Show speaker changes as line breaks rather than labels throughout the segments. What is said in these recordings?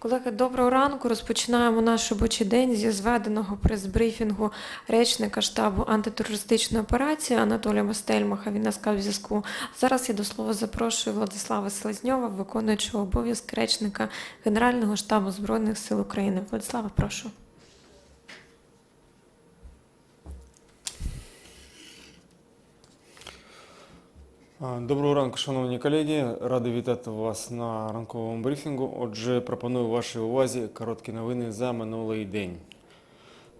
Колеги, доброго ранку. Розпочинаємо наш робочий день зі зведеного прес-брифінгу речника штабу антитерористичної операції Анатолія Мостельмаха. Він на скайп-зв'язку. Зараз я до слова запрошую Владислава Селезньова, виконуючого обов'язки речника Генерального штабу Збройних сил України. Владислава, прошу.
Доброго ранку, шановні колеги. Радий вітати вас на ранковому брифінгу. Отже, пропоную вашій увазі короткі новини за минулий день.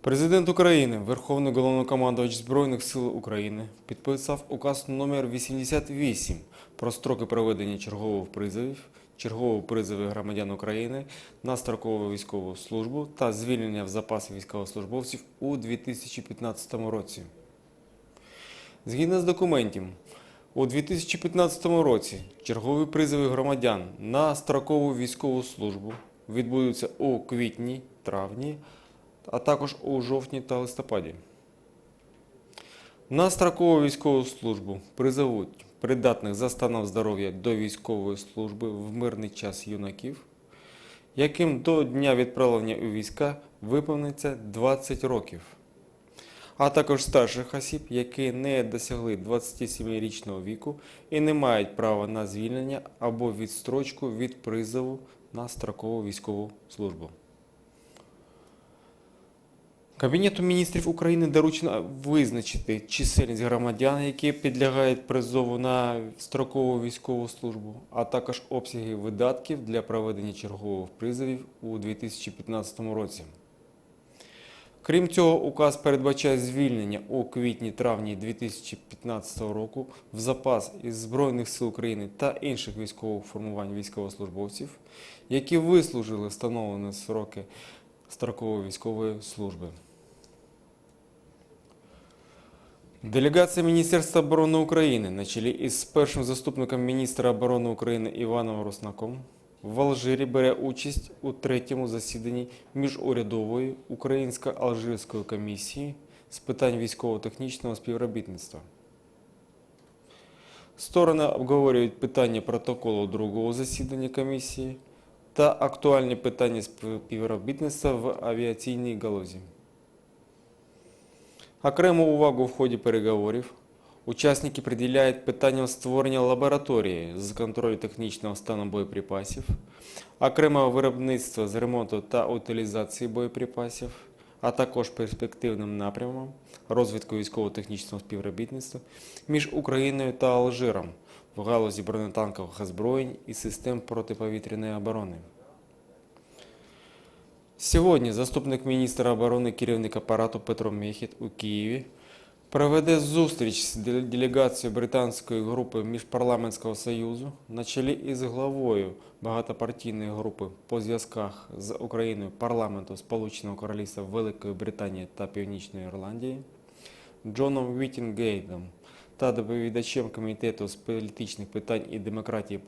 Президент України, Верховний головнокомандувач Збройних сил України, підписав указ номер 88 про строки проведення чергових призовів, чергового призови громадян України на строкову військову службу та звільнення в запас військовослужбовців у 2015 році. Згідно з документом, у 2015 році чергові призови громадян на строкову військову службу відбудуться у квітні, травні, а також у жовтні та листопаді. На строкову військову службу призовуть придатних за станом здоров'я до військової служби в мирний час юнаків, яким до дня відправлення у війська виповниться 20 років а також старших осіб, які не досягли 27-річного віку і не мають права на звільнення або відстрочку від призову на строкову військову службу. Кабінету міністрів України доручено визначити чисельність громадян, які підлягають призову на строкову військову службу, а також обсяги видатків для проведення чергових призовів у 2015 році. Крім цього, указ передбачає звільнення у квітні-травні 2015 року в запас із Збройних сил України та інших військових формувань військовослужбовців, які вислужили встановлені сроки строкової військової служби. Делегація Міністерства оборони України на чолі із першим заступником міністра оборони України Іваном Руснаком в Алжирі бере участь у третьому засіданні міжурядової українсько-алжирської комісії з питань військово-технічного співробітництва. Сторони обговорюють питання протоколу другого засідання комісії та актуальні питання співробітництва в авіаційній галузі. Окрему увагу в ході переговорів учасники приділяють питанням створення лабораторії з контролю технічного стану боєприпасів, окремого виробництва з ремонту та утилізації боєприпасів, а також перспективним напрямом розвитку військово-технічного співробітництва між Україною та Алжиром в галузі бронетанкових озброєнь і систем протиповітряної оборони. Сьогодні заступник міністра оборони керівник апарату Петро Мехіт у Києві проведе зустріч з делегацією британської групи Міжпарламентського союзу на чолі із главою багатопартійної групи по зв'язках з Україною парламенту Сполученого Королівства Великої Британії та Північної Ірландії Джоном Віттінгейтом та доповідачем Комітету з політичних питань і демократії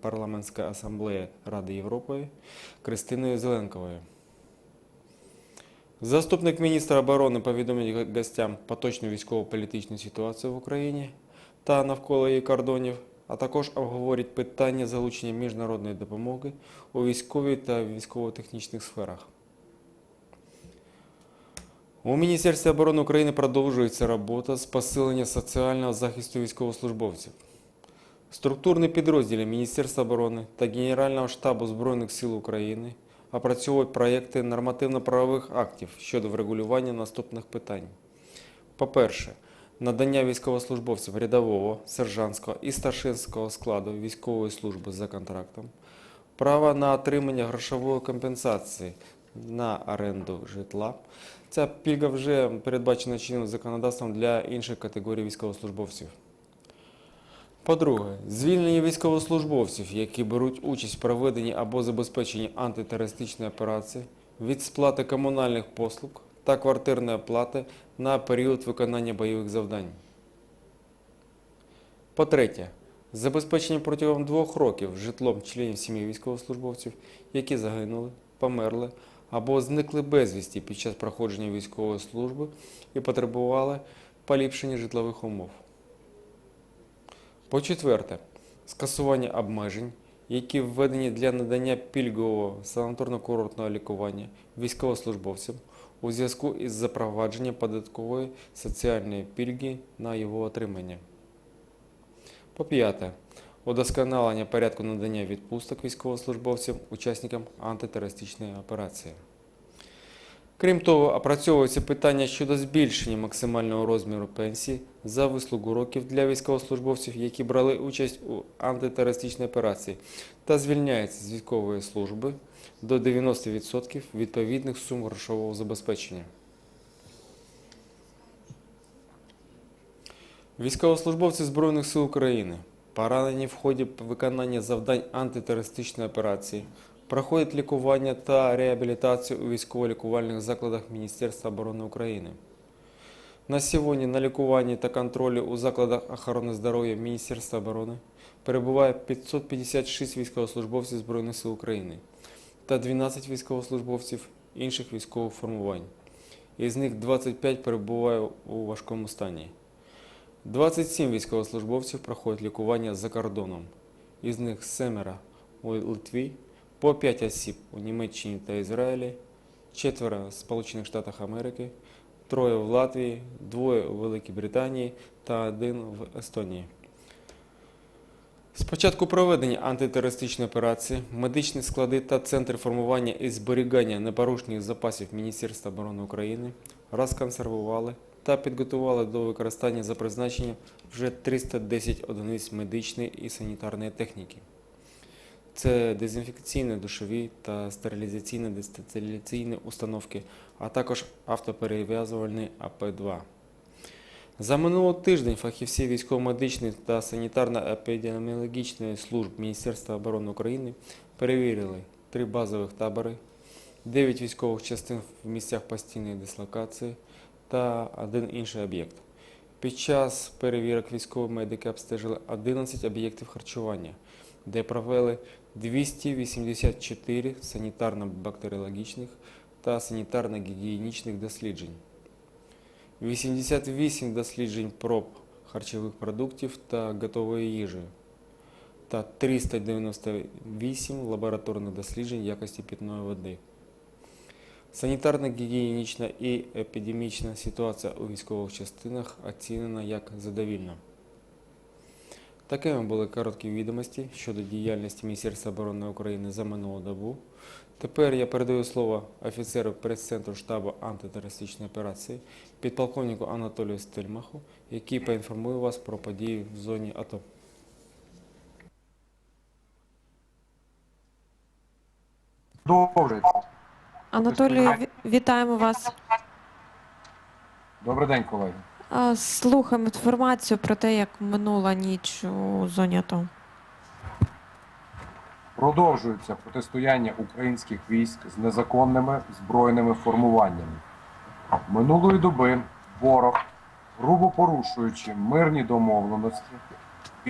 Парламентської асамблеї Ради Європи Кристиною Зеленковою. Заступник міністра оборони повідомить гостям поточну військово-політичну ситуацію в Україні та навколо її кордонів, а також обговорить питання залучення міжнародної допомоги у військовій та військово-технічних сферах. У Міністерстві оборони України продовжується робота з посилення соціального захисту військовослужбовців. Структурні підрозділи Міністерства оборони та Генерального штабу Збройних сил України опрацьовують проєкти нормативно-правових актів щодо врегулювання наступних питань. По-перше, надання військовослужбовців рядового, сержантського і старшинського складу військової служби за контрактом, право на отримання грошової компенсації на оренду житла. Ця пільга вже передбачена чинним законодавством для інших категорій військовослужбовців. По-друге, звільнення військовослужбовців, які беруть участь в проведенні або забезпеченні антитерористичної операції, від сплати комунальних послуг та квартирної плати на період виконання бойових завдань. По-третє, забезпечення протягом двох років житлом членів сім'ї військовослужбовців, які загинули, померли або зникли безвісті під час проходження військової служби і потребували поліпшення житлових умов. По-четверте, скасування обмежень, які введені для надання пільгового санаторно-курортного лікування військовослужбовцям у зв'язку із запровадженням податкової соціальної пільги на його отримання. По п'яте. Удосконалення порядку надання відпусток військовослужбовцям, учасникам антитерористичної операції. Крім того, опрацьовується питання щодо збільшення максимального розміру пенсії за вислугу років для військовослужбовців, які брали участь у антитерористичній операції, та звільняється з військової служби до 90% відповідних сум грошового забезпечення. Військовослужбовці Збройних сил України, поранені в ході виконання завдань антитерористичної операції, проходять лікування та реабілітацію у військово-лікувальних закладах Міністерства оборони України. На сьогодні на лікуванні та контролі у закладах охорони здоров'я Міністерства оборони перебуває 556 військовослужбовців Збройних сил України та 12 військовослужбовців інших військових формувань. Із них 25 перебуває у важкому стані. 27 військовослужбовців проходять лікування за кордоном. Із них семеро у Литві, по 5 осіб у Німеччині та Ізраїлі, четверо в Сполучених Штатах Америки, троє в Латвії, двоє у Великій Британії та один в Естонії. З початку проведення антитерористичної операції медичні склади та центри формування і зберігання непорушних запасів Міністерства оборони України розконсервували та підготували до використання за призначенням вже 310 одиниць медичної і санітарної техніки. Це дезінфекційні душові та стерилізаційно-дистиляційні установки, а також автоперев'язувальний АП-2. За минулий тиждень фахівці військово-медичної та санітарно-епідеміологічної служб Міністерства оборони України перевірили три базових табори, 9 військових частин в місцях постійної дислокації та один інший об'єкт. Під час перевірок військові медики обстежили 11 об'єктів харчування, де провели 284 санітарно-бактеріологічних та санітарно-гігієнічних досліджень. 88 досліджень проб харчових продуктів та готової їжі та 398 лабораторних досліджень якості питної води. Санітарно-гігієнічна і епідемічна ситуація у військових частинах оцінена як задовільна. Такими були короткі відомості щодо діяльності Міністерства оборони України за минулу добу. Тепер я передаю слово офіцеру прес-центру штабу антитерористичної операції, підполковнику Анатолію Стельмаху, який поінформує вас про події в зоні АТО.
Продовжується.
Анатолію, вітаємо вас.
Добрий день, колеги.
Слухаємо інформацію про те, як минула ніч у зоні АТО.
Продовжується протистояння українських військ з незаконними збройними формуваннями. Минулої доби ворог, грубо порушуючи мирні домовленості,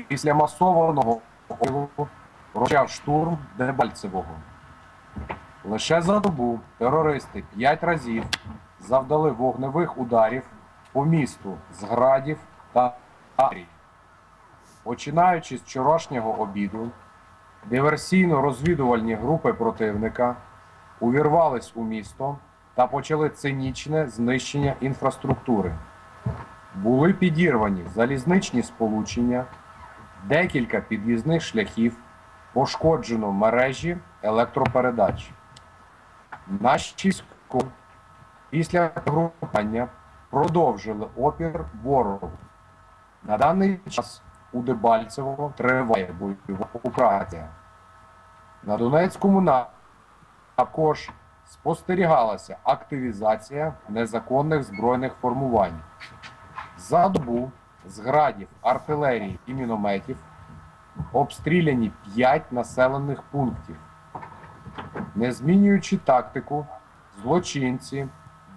після масованого обстрілу почав штурм Дебальцевого. Лише за добу терористи п'ять разів завдали вогневих ударів по місту з градів та арій. Починаючи з вчорашнього обіду, диверсійно-розвідувальні групи противника увірвались у місто та почали цинічне знищення інфраструктури. Були підірвані залізничні сполучення, декілька під'їзних шляхів, пошкоджено мережі електропередач. Наші після групування продовжили опір ворогу. На даний час у Дебальцево триває бойова операція. На Донецькому напрямку також спостерігалася активізація незаконних збройних формувань. За добу з градів, артилерії і мінометів обстріляні 5 населених пунктів. Не змінюючи тактику, злочинці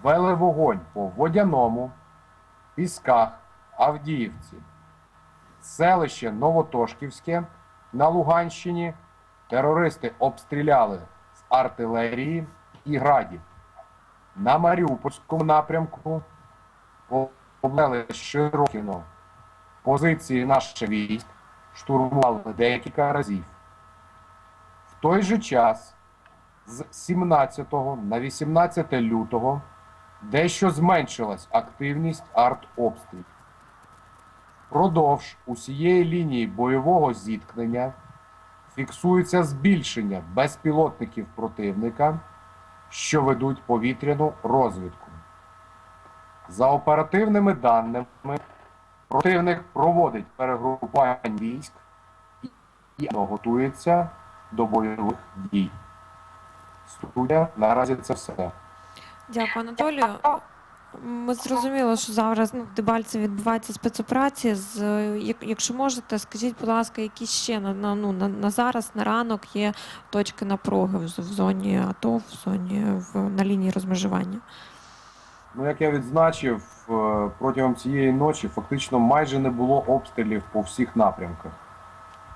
вели вогонь по Водяному, Пісках, Авдіївці. Селище Новотошківське на Луганщині терористи обстріляли з артилерії і градів. На Маріупольському напрямку поблели Широкіно. Позиції наших військ штурмували декілька разів. В той же час з 17 на 18 лютого дещо зменшилась активність артобстрілів. Продовж усієї лінії бойового зіткнення фіксується збільшення безпілотників противника, що ведуть повітряну розвідку. За оперативними даними, противник проводить перегрупування військ і готується до бойових дій. Студія наразі це все.
Дякую, Анатолію. Ми зрозуміли, що зараз ну, в Дебальці відбувається спецоперація. З, е, якщо можете, скажіть, будь ласка, які ще на, на, ну, на, на зараз, на ранок є точки напруги в, в зоні АТО, в зоні в, на лінії розмежування?
Ну, як я відзначив, е, протягом цієї ночі фактично майже не було обстрілів по всіх напрямках.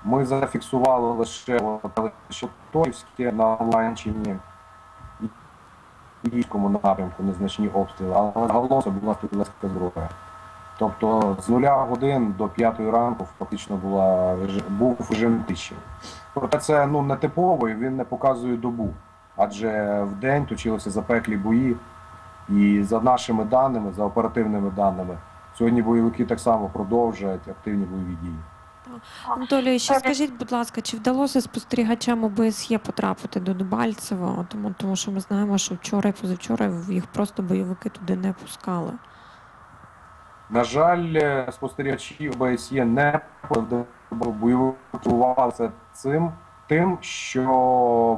Ми зафіксували лише от, лише Торівське на Луганщині в напрямку незначні обстріли, але загалом це була стрілецька зброя. Тобто з нуля годин до п'ятої ранку фактично була був режим тиші. Проте це ну, не типовий, він не показує добу, адже в день точилися запеклі бої. І за нашими даними, за оперативними даними, сьогодні бойовики так само продовжують активні бойові дії.
Анатолію, ще скажіть, будь ласка, чи вдалося спостерігачам ОБСЄ потрапити до Дебальцева? Тому, тому що ми знаємо, що вчора і позавчора їх просто бойовики туди не пускали.
На жаль, е, спостерігачі ОБСЄ не бойовувалися цим тим, що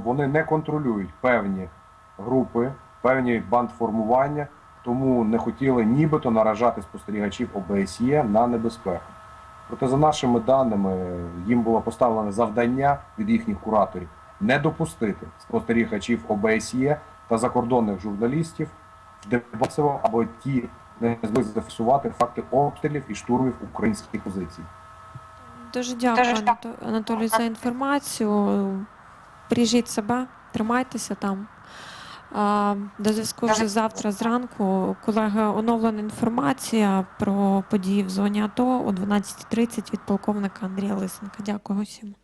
вони не контролюють певні групи, певні бандформування, тому не хотіли нібито наражати спостерігачів ОБСЄ на небезпеку. Проте, за нашими даними, їм було поставлене завдання від їхніх кураторів не допустити спостерігачів ОБСЄ та закордонних журналістів в Дебальцево або ті не змогли зафіксувати факти обстрілів і штурмів українських позицій.
Дуже дякую, Анато- Анатолій, за інформацію. Бережіть себе, тримайтеся там. До зв'язку вже завтра зранку. Колеги, оновлена інформація про події в зоні АТО о 12.30 від полковника Андрія Лисенка. Дякую усім.